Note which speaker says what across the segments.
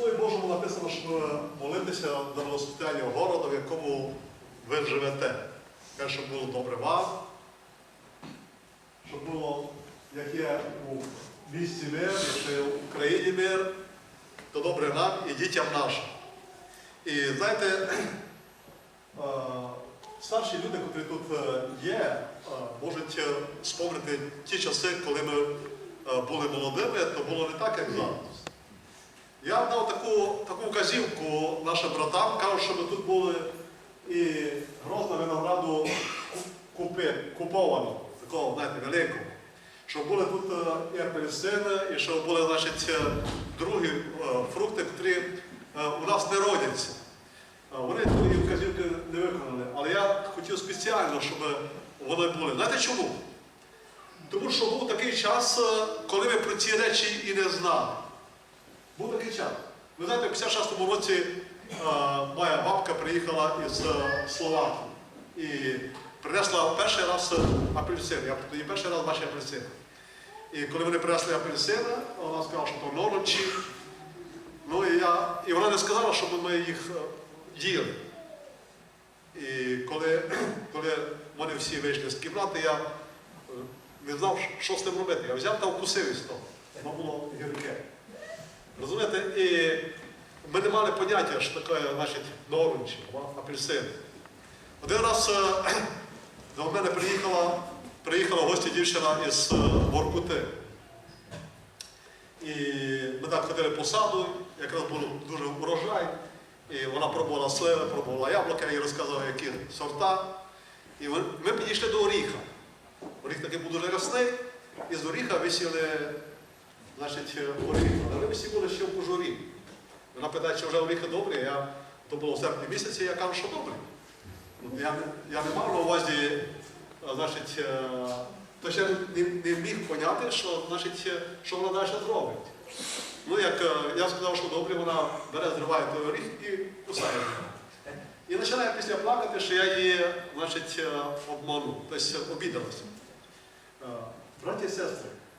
Speaker 1: Слові Божому написано, що молитися за благословення городу, в якому ви живете. Каже, щоб було добре вам, щоб було, як є у місті мир, є в Україні мир, то добре нам і дітям нашим. І знаєте, е, старші люди, які тут е, є, е, можуть е, спомнити ті часи, коли ми е, були молодими, то було не так, як зараз. Я дав таку, таку вказівку нашим братам, кажу, що ми тут були і грозно винограду купи, куповано, такого, знаєте, великого. Щоб були тут е, і апельсини, і щоб були, значить, е, другі е, фрукти, які у нас не родяться. Вони твої вказівки не виконали, але я хотів спеціально, щоб вони були. Знаєте чому? Тому що був такий час, коли ми про ці речі і не знали. Був такий. Ви знаєте, в 56-му році е, моя бабка приїхала із е, Словакії і принесла перший раз апельсин. Я тоді перший раз бачив апельсин. І коли вони принесли апельсини, вона сказала, що то норочі. Ну і я, і вона не сказала, щоб ми їх е, їли. І коли, коли вони всі вийшли з кімнати, я не знав, що з тим робити. Я взяв та вкусив із того. Воно було гірке. Розумієте? І ми не мали поняття, що таке, значить, норунчі, апельсини. Один раз е, до мене приїхала, приїхала гості дівчина із е, Воркути. І ми так ходили по саду, якраз був дуже урожай. І вона пробувала сливи, пробувала яблука, я їй розказав, які сорта. І ми підійшли до оріха. Оріх такий був дуже рясний, і з оріха висіли значить, оріхи. Але ми всі були ще в кожурі. Вона питає, чи вже оріхи добрі, я, то було в серпні місяці, я кажу, що добрі. Ну, Я, я не мав на увазі, е, значить, е, то ще не, не міг поняти, що, значить, е, що вона далі зробить. Ну, як е, я сказав, що добре, вона бере, зриває той оріх і кусає. І починає після плакати, що я її значить, е, обманув, тобто обідалася. Е, Браті і сестри, е,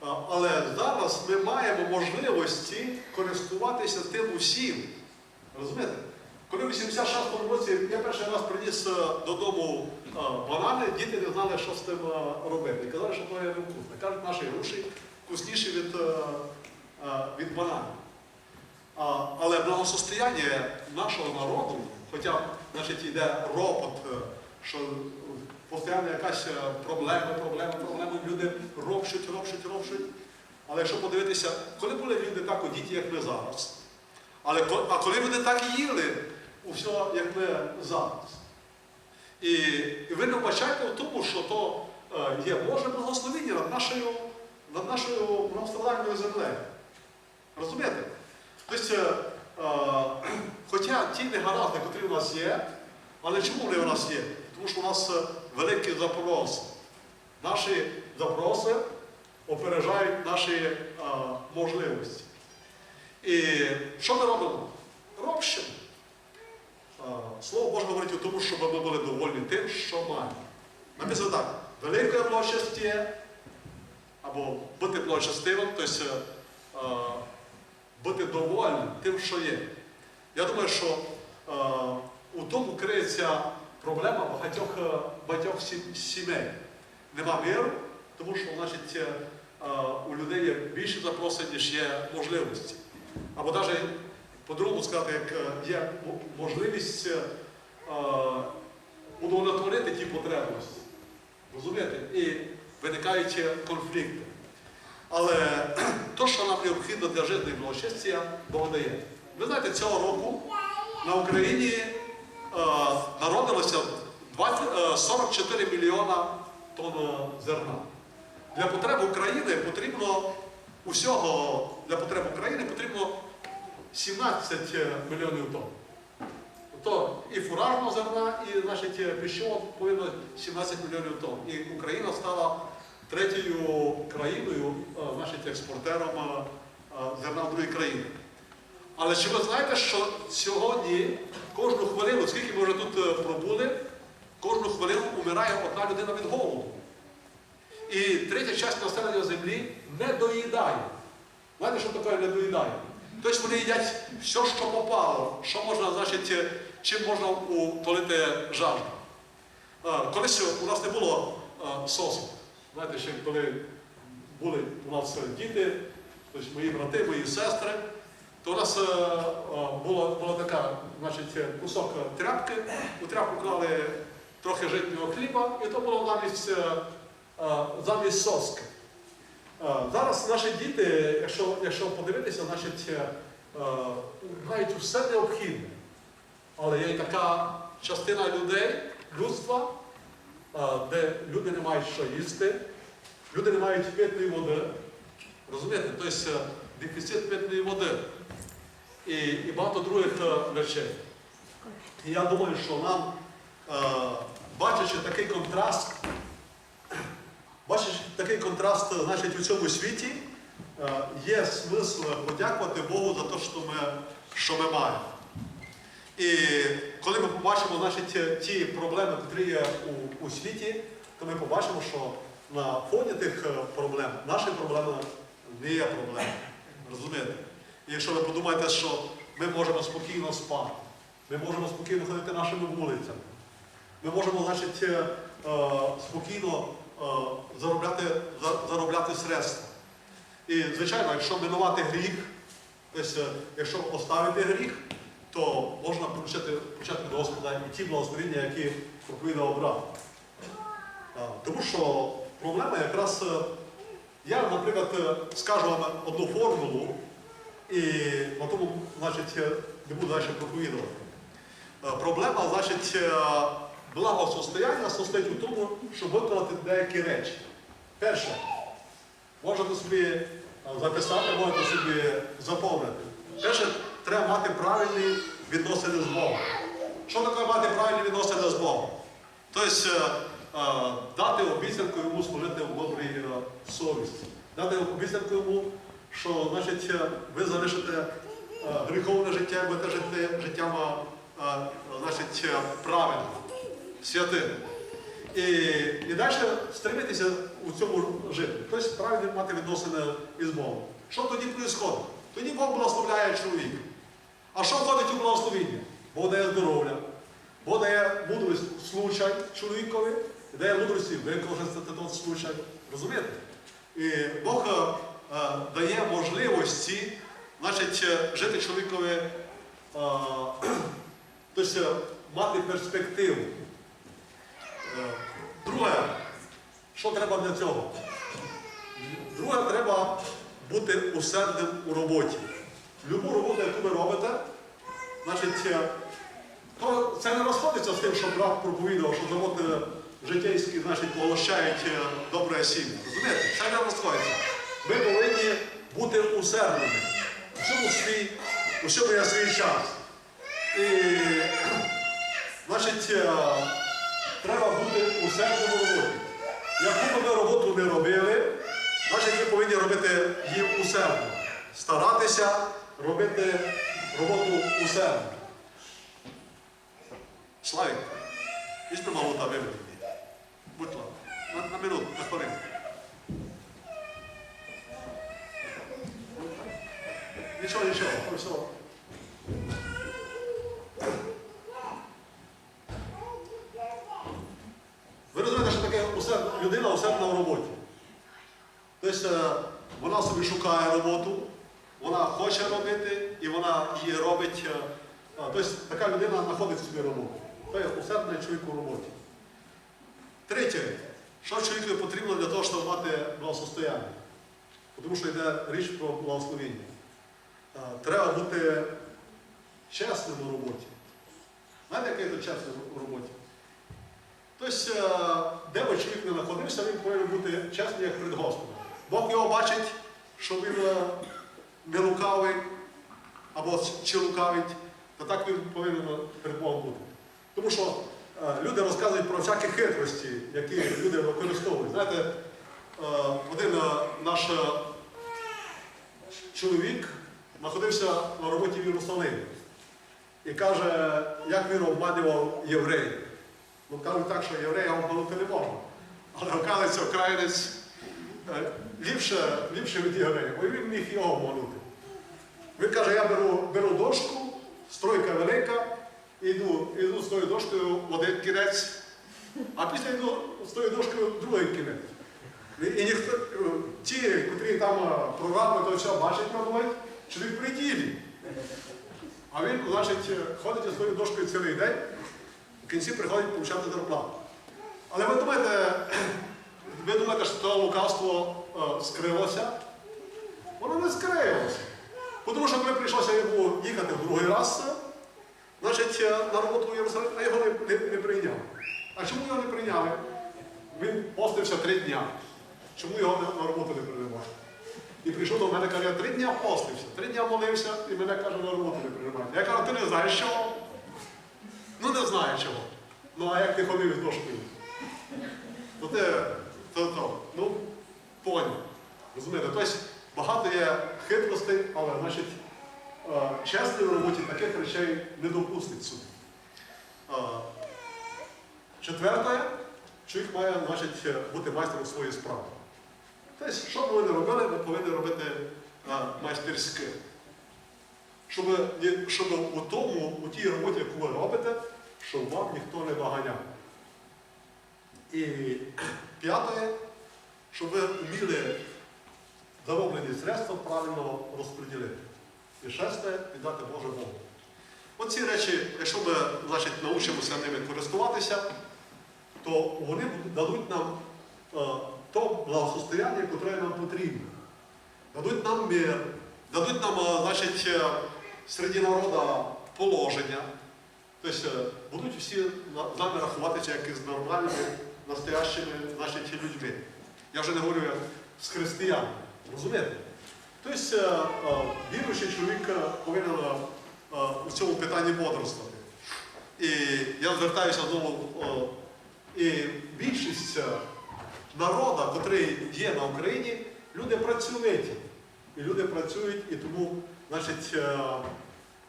Speaker 1: але зараз ми маємо можливості користуватися тим усім. Розумієте? Коли в 86-му році я перший раз приніс е, додому е, банани, діти не знали, що з тим е, робити. І казали, що то є невкусне. Кажуть, наші груші вкусніші від, від бананів. Але благосостояння нашого народу, хоча значить, йде ропот, що постійно якась е, проблема, проблема, проблема, люди ропщуть, ропщуть, ропщуть. Але якщо подивитися, коли були люди так одіті, як ми зараз, але а коли люди так їли, усе, як ми зараз. І, і ви не вбачаєте в тому, що то е, є Боже благословення над нашою, над нашою многострадальною землею. Розумієте? Тобто, е, хоча ті негаразди, які у нас є, але чому вони у нас є? Тому що у нас великі запроси. Наші запроси опережають наші е, можливості. І що ми робимо? Робщимо. Е, Слово Боже говорить у тому, щоб ми були довольні тим, що маємо. Написано так, велике благочестя, або бути благочестивим, тобто е, бути довольним тим, що є. Я думаю, що у тому криється проблема багатьох, е, багатьох сімей. Нема миру, тому що значить, е, е, у людей є більше запросень, ніж є можливості. Або навіть по-другому сказати, як є можливість удовлетворити ті потребності. Розумієте? І виникають конфлікти. Але то, що нам необхідно для життя і благочестя, Бог дає. Ви знаєте, цього року на Україні народилося 20, е, 44 мільйона тонн е, зерна. Для потреб України потрібно усього для потреб України потрібно 17 мільйонів тонн. То і фуражного зерна, і значить, е, повинно 17 мільйонів тонн. І Україна стала третьою країною, е, значить, експортером е, е, зерна в другі країни. Але чи ви знаєте, що сьогодні кожну хвилину, скільки ми вже тут е, пробули, кожну хвилину умирає одна людина від голоду. І третя частина населення землі не доїдає. Знаєте, що таке не доїдає? Тобто вони їдять все, що попало, що можна, значить, е, чим можна утолити жажду. Е, Колись у нас не було сосу. Знаєте, ще коли були у нас діти, тобто мої брати, мої сестри, то у нас е, була, була така, значить, кусок тряпки, у тряпку клали трохи житнього хліба, і то було замість, е, е, замість соски. Зараз наші діти, якщо, якщо подивитися, значить, мають все необхідне. Але є така частина людей, людства, де люди не мають що їсти, люди не мають питної води. Розумієте? Тобто дефіцит питної води і, і багато других е, речей. Я думаю, що нам, е, бачачи такий контраст, бачачи такий контраст значить, у цьому світі, е, є смисл подякувати Богу за те, що ми, що ми маємо. І коли ми побачимо значить, ті проблеми, які є у, у світі, то ми побачимо, що на фоні тих е, проблем наші проблеми не є проблеми. Розумієте? І якщо ви подумаєте, що ми можемо спокійно спати, ми можемо спокійно ходити нашими вулицями, ми можемо значить, е, е, спокійно е, заробляти, заробляти средства. І, звичайно, якщо минувати гріх, тобто, якщо оставити гріх, то можна почати, почати до Господа і ті благословення, які проповідав брат. Тому що проблема якраз, я, наприклад, скажу вам одну формулу, і на тому, значить, не буду далі проповідувати. Е, Проблема, значить, е, благосостояння состоїть у тому, щоб виконати деякі речі. Перше, можете собі е, записати, можете собі заповнити. Перше, треба мати правильні відносини з Богом. Що таке мати правильні відносини з Богом? Тобто дати обіцянку йому служити в добрій совісті. Дати обіцянку йому, що значить, ви залишите е, гріховне життя, будете жити життям е, е, значить, правильним, святим. І, і далі стремитися у цьому жити. Тобто правильно мати відносини із Богом. Що тоді відбувається? Тоді Бог благословляє чоловіка. А що входить у благословіння? Бог дає здоров'я, Бог дає мудрість случай чоловікові, дає мудрості використати той случай. Розумієте? І Бог дає можливості значить, е, жити чоловікові, е, тобто е, мати перспективу. Е, Друге, що треба для цього? Друге, треба бути усердним у роботі. Любу роботу, яку ви робите, значить, е, то це не розходиться з тим, що брат проповідував, що заводи життєйські, значить, поглощають е, добре сім'я. Розумієте? Це не розходиться. Ми повинні бути усердними. У всьому свій, у всьому є свій час. І, значить, е, треба бути усердним у роботі. Яку ви роботу не робили, значить ви повинні робити її усердно. Старатися робити роботу усердно. Славік, візьми малу та вибір. Будь ласка, на, на минуту, на хвилину. Нічого, нічого, все. Ви розумієте, що таке людина усердна в роботі. Тобто е, вона собі шукає роботу, вона хоче робити і вона її робить. е, Тобто така людина знаходить собі роботу. То є усердний чоловік у роботі. Третє, що чоловікові потрібно для того, щоб мати благосостояння? Тому що йде річ про благословіння. Е, Треба бути чесним у роботі. Знаєте, який це чесний у роботі? Тобто, е, де би чоловік не знаходився, він повинен бути чесним як перед Господом. Бог його бачить, що він е, не лукавий або чи лукавить, то так він повинен перед Богом бути. Тому що е, люди розказують про всякі хитрості, які люди використовують. Знаєте, е, один е, наш е, чоловік знаходився на роботі в Єрусалимі і каже, як він обманював євреїв. Ну кажуть так, що єврея обманути не можна. Але оказується, українець е, ліпше, від євреїв, бо він міг його обманути. Він каже, я беру, беру дошку, стройка велика, іду, іду з тою дошкою в один кінець, а після йду з тою дошкою в другий кінець. І ніхто, е, ті, котрі там е, програми, то все бачать, мабуть, що він при ділі. А він, значить, ходить із тою дошкою цілий день, в кінці приходить получати зарплату. Але ви думаєте, ви думаєте, що то лукавство е, скрилося? Воно не скрилося. Тому що коли прийшлося йому їхати в другий раз, значить, е, на роботу в Єрусалим, а його не, не, не прийняли. А чому його не прийняли? Він постився три дня. Чому його на роботу не приймали? І прийшов до мене, каже, я три дня постився, три дня молився, і мене каже, на роботу не приймають. Я кажу, ти не знаєш чого? Ну не знаю чого. Ну а як ти ходив з дошкою? То ти, то, то, ну, поняв. Розумієте, тобто багато є хитростей, але значить, е, чесний в роботі таких речей не допустить суд. Е, Четверте, чоловік має значить, бути майстром своєї справи. Тобто, що б ви не робили, ви повинні робити майстерське. Щоб, щоб у тому, у тій роботі, яку ви робите, щоб вам ніхто не доганяв. І п'яте, щоб ви вміли зароблені средства правильно розподілити. І шесте віддати Боже Богу. Оці речі, якщо ми значить, навчимося ними користуватися, то вони дадуть нам то благосостояння, яке нам потрібно. Дадуть нам мир, дадуть нам е, значить, е, серед народу положення. Тобто е, будуть всі з нами рахуватися як із нормальними, настоящими значить, людьми. Я вже не говорю як з християн. Розумієте? Тобто віруючий чоловік е, повинен у цьому питанні бодрствувати. І я звертаюся знову, і більшість народу, який є на Україні, люди працьовиті. І люди працюють, і тому, значить, е,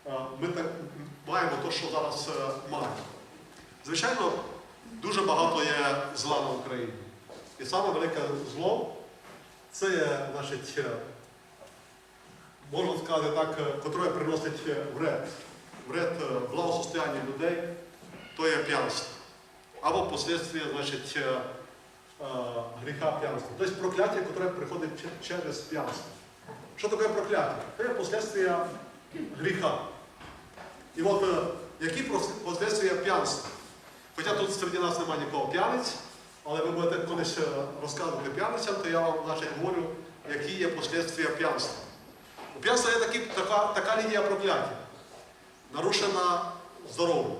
Speaker 1: е, ми так маємо те, що зараз е, маємо. Звичайно, дуже багато є зла на Україні. І саме велике зло це є, значить, можна сказати так, котре приносить вред. Вред благосостоянню людей, то є п'янство. Або послідствия, значить, гріха п'янства. Тобто прокляття, яке приходить через п'янство. Що таке прокляття? Це є послідствия гріха. І от е, які послідствия п'янства? Хоча тут серед нас немає нікого п'яниць, але ви будете колись е, розказувати п'яницям, то я вам значить, говорю, які є послідствия п'янства. У п'янства є такі, така, така лінія прокляття. Нарушена здоров'я,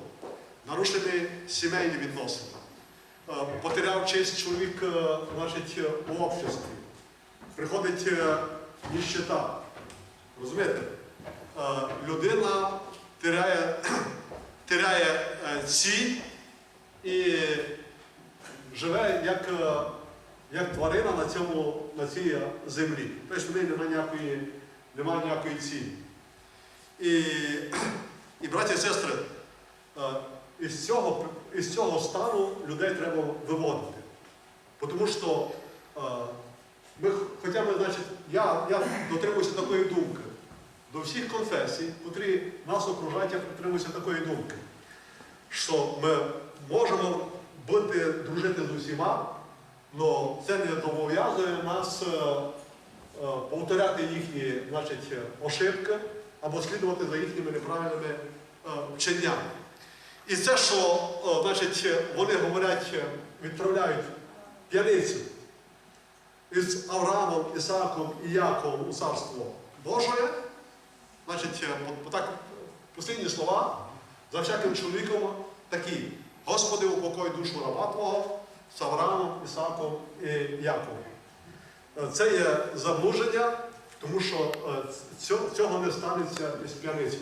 Speaker 1: нарушені сімейні відносини. Е, Потеряв честь чоловік е, значить, е, у обществі. Приходить ніщета. Розумієте? Людина теряє, теряє ціль і живе як, як тварина на, цьому, на цій землі. Тобто в неї немає ніякої, немає ніякої цілі. І, і браті і сестри, із цього, із цього стану людей треба виводити. Тому що е, ми, хоча ми, значить, я, я дотримуюся такої думки до всіх конфесій, котрі нас окружають, я дотримуюся такої думки, що ми можемо бути, дружити з усіма, але це не зобов'язує нас е, е, повторяти їхні значить, ошибки або слідувати за їхніми неправильними е, вченнями. І це, що значить, вони говорять, е, відправляють п'яницю із Авраамом, Ісааком і Яковом у царство Божое, значить, е, так, послідні слова за всяким чоловіком такі. Господи, упокой душу раба Твого з Авраамом, Ісааком і Яковом. Е, Це є заблуження, тому що цього не станеться із п'яницею.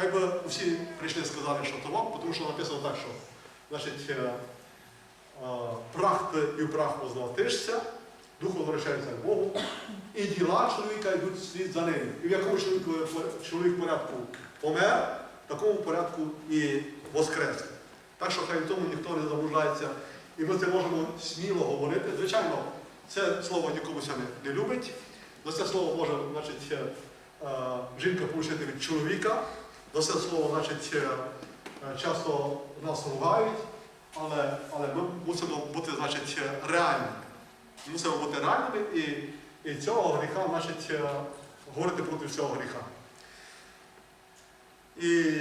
Speaker 1: Хай би всі прийшли і сказали, що то вам, тому що написано так, що значить, е, е, прах і в прах возвратишся, дух возвращається к Богу, і діла чоловіка йдуть слід за ним. І в якому чоловіку, чоловік порядку помер, в такому порядку і воскресне. Так що хай в тому ніхто не заблуждається. І ми це можемо сміло говорити. Звичайно, це слово нікомусь не, не любить, але це слово може значить, е, жінка отримати від чоловіка. За це слово, значить, е, е, часто нас ругають, але, але ми мусимо бути значить, е, реальними. Мусимо бути реальними і, і цього гріха, значить, говорити проти цього гріха. І,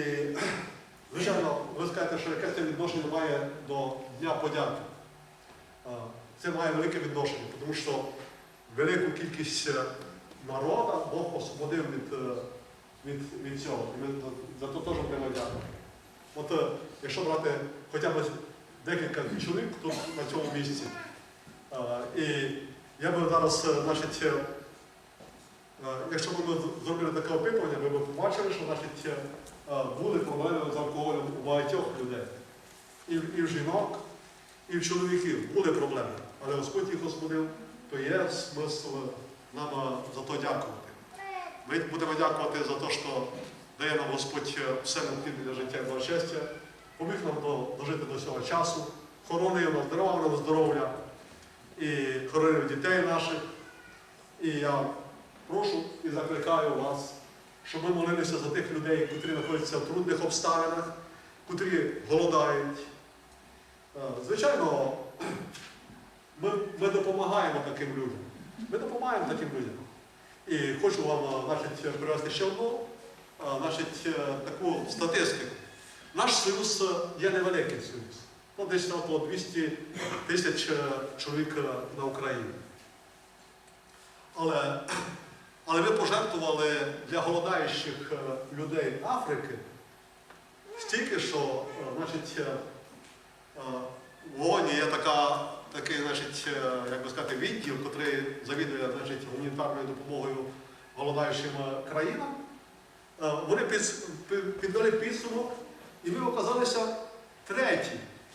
Speaker 1: звичайно, ви скажете, що яке це відношення має до Дня подяки. Це має велике відношення, тому що велику кількість народу Бог освободив від, від, від цього. І ми за то теж будемо дякувати. От е, якщо брати хоча б декілька чоловік тут на цьому місці, е, і я би зараз, е, значить, якщо б ми зробили таке опитування, ми б побачили, що значить, були проблеми з алкоголем у багатьох людей. І, і в жінок, і в чоловіків були проблеми. Але Господь їх освободив, то є смисл нам за то дякувати. Ми будемо дякувати за те, що дає нам Господь е, все необхідне для життя і благочестя, поміг нам дожити до цього часу, хоронив нас, дарував нам здоров'я і хоронив дітей наших. І я прошу і закликаю вас, щоб ми молилися за тих людей, які знаходяться в трудних обставинах, котрі голодають. Е, Звичайно, ми, ми допомагаємо таким людям. Ми допомагаємо таким людям. І хочу вам е, значить, привести ще одну е, значить, е, таку статистику. Наш союз є невеликий союз. Ну, десь около 200 тисяч чоловік на Україні. Але, але ми пожертвували для голодаючих людей Африки стільки, що значить, в ООНі є така, такий, значить, е, як би сказати, відділ, який завідує значить, гуманітарною допомогою голодаючим е, країнам. Е, Вони під, під- підвели підсумок, і ми оказалися треті.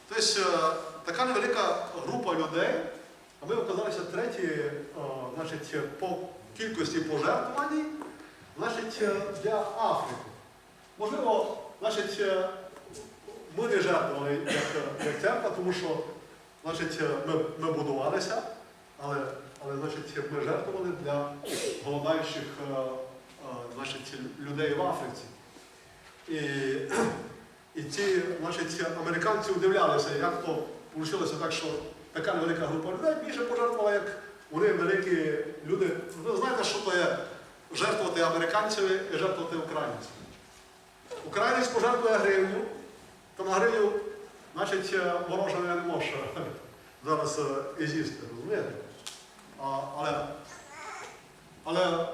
Speaker 1: Тобто така невелика група людей, а ми оказалися треті значить, по кількості пожертвувань значить, для Африки. Можливо, значить, ми не жертвували як, як церква, тому що значить, е, ми, ми будувалися, але, але значить, ми жертвували для голодаючих е, е, значить, людей в Африці. І, і ці значить, американці удивлялися, як то вийшло так, що така невелика група людей більше пожертвувала, як вони великі люди. Ви знаєте, що то є жертвувати американцеві і жертвувати українцям. Українець пожертвує гривню, то на гривню, значить, е, морожене не може зараз е, і з'їсти, розумієте? А, але, але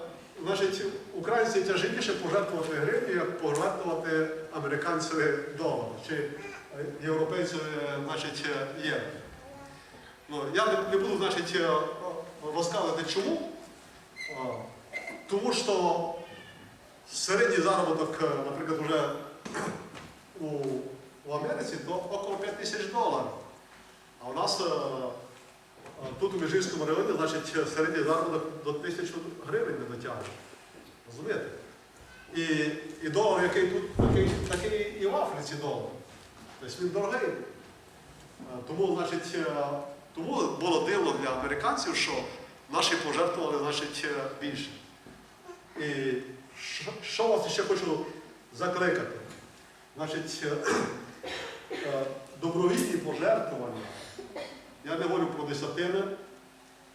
Speaker 1: значить, українці тяжеліше пожертвувати гривню, як пожертвувати американцеві долар чи е, європейцеві значить, євро. Ну, я не, не буду значить, розказувати чому. А, Тому що середній заробіток, наприклад, вже у, у Америці то около 5 тисяч доларів. А у нас е, е, тут у Міжгірському районі, значить, середній заробіток до тисячі гривень не дотягує. Розумієте? І, і долар, який тут, такий, такий і в Африці долар. Тобто він дорогий. Е, Тому, значить, тому було дивно для американців, що наші пожертвували значить, більше. І що, що вас ще хочу закликати? Значить, добровільні пожертвування. Я не говорю про десятини.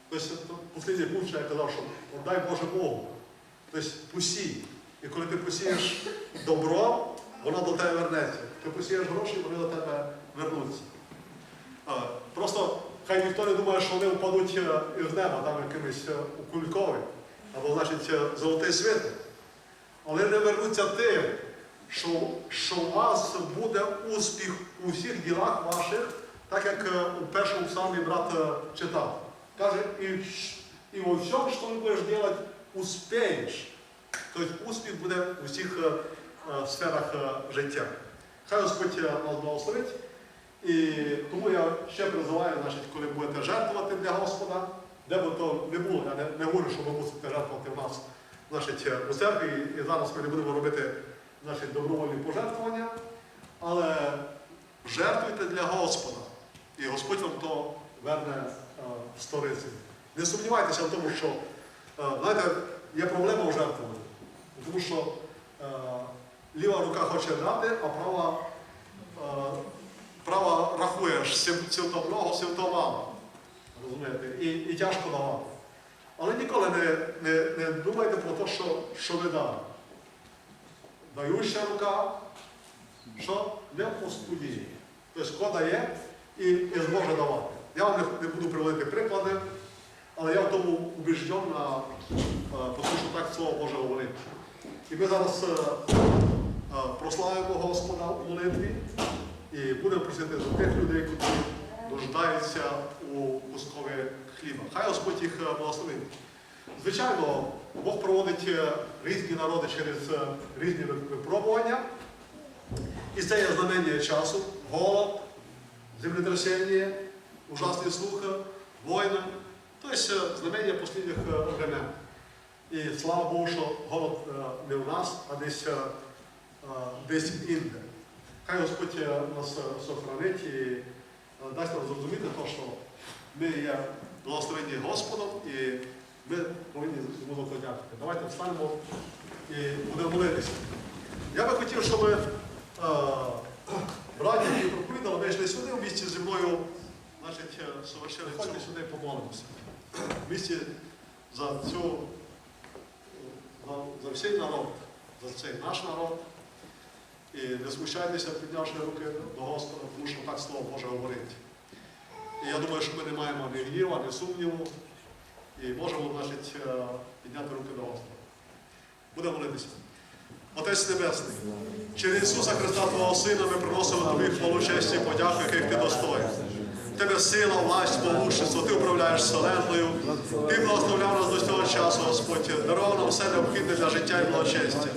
Speaker 1: Тобто, останній пункт, що я казав, що дай Боже Богу. Тобто посій. І коли ти посієш добро, воно до тебе вернеться. Ти посієш гроші, вони до тебе вернуться. Просто хай ніхто не думає, що вони впадуть е, із неба, там якимось е, у кулькові, або значить е, золотий світ. Але не вернуться тим, що, що у вас буде успіх у всіх ділах ваших, так як е, у першому псалмі брат е, читав. Каже, і, і во всьому, що ти будеш робити, успієш. Тобто успіх буде у всіх е, сферах життя. Хай Господь нас благословить. І тому я ще призиваю, значить, коли будете жертвувати для Господа, де би то не було, я не, не говорю, що ви мусите жертвувати в нас значить, у церкві, і зараз ми не будемо робити значить, добровольні пожертвування, але жертвуйте для Господа, і Господь вам то верне е, в сторицю. Не сумнівайтеся в тому, що е, знаєте, є проблема у жертвуванні. Тому що е, ліва рука хоче дати, а права, е, права рахуєш сим то много, сим то мало. Розумієте? І, і тяжко давати. Але ніколи не, не, не думайте про те, що, що ви дали. Даюча рука, що не поспудіє. Тобто хто дає і, і зможе давати. Я вам не, буду приводити приклади, але я в тому убіжден, на, е, тому що так Слово Боже говорить. І ми зараз е, е, прославимо Господа у молитві і будемо просити за тих людей, які нуждаються у кускові хліба. Хай Господь їх е, благословить. Звичайно, Бог проводить е, різні народи через е, різні випробування. І це є знамення часу, голод, землетрясення, ужасні слухи, війни. Тобто е, знамення останніх е, времен. І слава Богу, що голод е, не у нас, а десь, е, е, десь інде. Хай Господь е, нас е, сохранить і е, дасть нам зрозуміти, те, що ми є благословені Господом і ми повинні йому подякувати. Давайте встанемо і будемо молитися. Я би хотів, щоб е, браті, які проповідали, вийшли сюди в місті зі мною, значить, е, ходьте сюди помолимося. В місті за цю, за, за всій народ, за цей наш народ. І не смущайтеся, піднявши руки до Господа, тому що так Слово Боже говорить. І я думаю, що ми не маємо ні гніва, ні сумніву, і можемо, значить, е, підняти руки до Господа. Будемо молитися. Отець Небесний, через Ісуса Христа, Твого Сина, ми приносимо Тобі хвалу, честь і подяку, яких Ти достоїн. В Тебе сила, власть, могущество, Ти управляєш вселенною, Ти благословляв нас до цього часу, Господь, дарував нам все необхідне для життя і благочестя.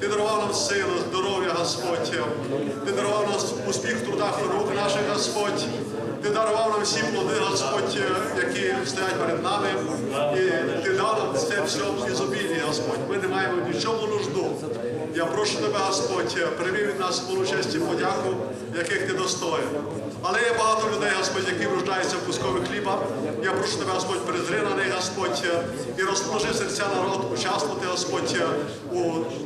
Speaker 1: Ти дарував нам силу, здоров'я, Господь. Ти дарував нам успіх в трудах рук наших, Господь. Ти дарував нам всі плоди, Господь, які стоять перед нами. І Ти дав нам це все в ізобілії, Господь. Ми не маємо нічому нужду. Я прошу тебе, Господь, прийми від нас честь подяку, яких ти достоїн. Але є багато людей, Господь, які нуждаються в кускові хліба. Я прошу тебе, Господь, презри на них, Господь, і розположи серця народ, участвувати, Господь, у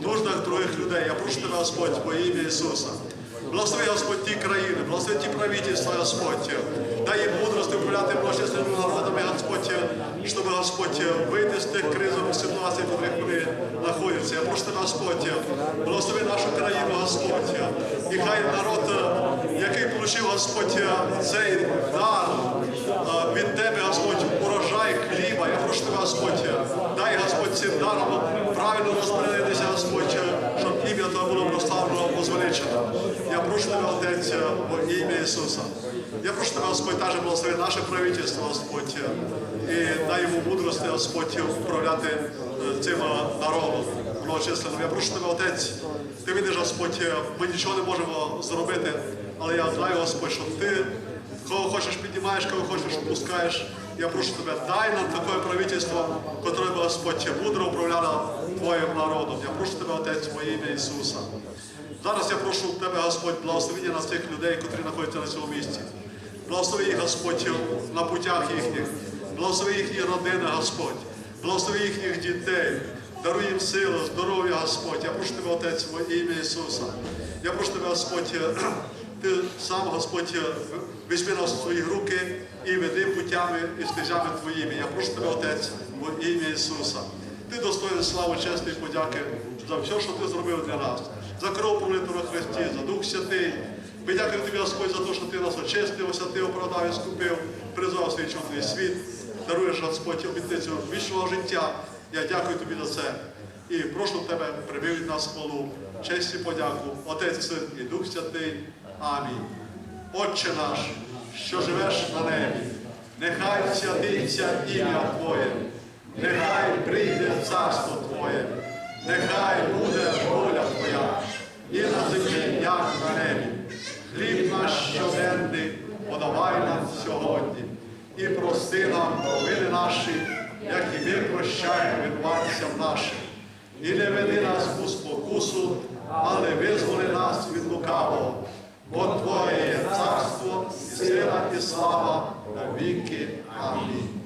Speaker 1: нуждах других людей. Я прошу тебе, Господь, во ім'я Ісуса. Благослови, Господь, ті країни, благослови ті правительства, Господь. Дай їм мудрості управляти множественними народами, Господь, щоб, Господь, вийти з тих кризових ситуацій, в яких вони знаходяться. Я прошу тебе, Господь, благослови нашу країну, Господь. І хай народ, який отримав, Господь, цей дар від тебе, Господь, урожай хліба. Я прошу тебе, Господь, дай, Господь, цим даром правильно розпорядитися, Господь, щоб ім'я Твоє було прославлено, возвеличено. Я прошу тебе, Отець, во ім'я Ісуса. Я прошу тебе, Господь, також благослови наше правительство, Господь, і дай йому мудрості, Господь, управляти е, цим е, народом многочисленним. Я прошу тебе, Отець, ти видиш, Господь, ми нічого не можемо зробити, але я знаю, Господь, що ти кого хочеш піднімаєш, кого хочеш опускаєш. Я прошу тебе, дай нам таке правительство, котре би, Господь, мудро управляло Твоїм народом. Я прошу тебе, Отець, во ім'я Ісуса. Зараз я прошу тебе, Господь, благословення на цих людей, які знаходяться на цьому місці. Благослови їх, Господь, на путях їхніх. Благослови їхні родини, Господь. Благослови їхніх дітей. Даруй їм силу, здоров'я, Господь. Я прошу тебе, Отець, во ім'я Ісуса. Я прошу тебе, Господь, ти сам, Господь, візьми нас в свої руки і веди путями і стежами Твоїми. Я прошу тебе, Отець, во ім'я Ісуса. Ти достоїн слави, честі і подяки за все, що ти зробив для нас, за кров пролиту на Христі, за Дух Святий. Ми дякуємо тобі, Господь, за те, що ти нас очистив, освятив, оправдав і скупив, призвав свій чудний світ. Даруєш, Господь, обітницю вічного життя. Я дякую тобі за це. І прошу тебе, прийми від нас хвалу, честь і подяку, Отець Син і Дух Святий. Амінь. Отче наш, що живеш на небі, нехай святиться ім'я Твоє, нехай прийде царство Твоє, нехай буде воля і на землі, як на небі. Хліб наш щоденний подавай нам сьогодні, і прости нам провини наші, як і ми прощаємо винуватцям нашим. І не веди нас у спокусу, але визволи нас від лукавого. Бо Твоє є царство, і сила, і слава на віки. Амінь.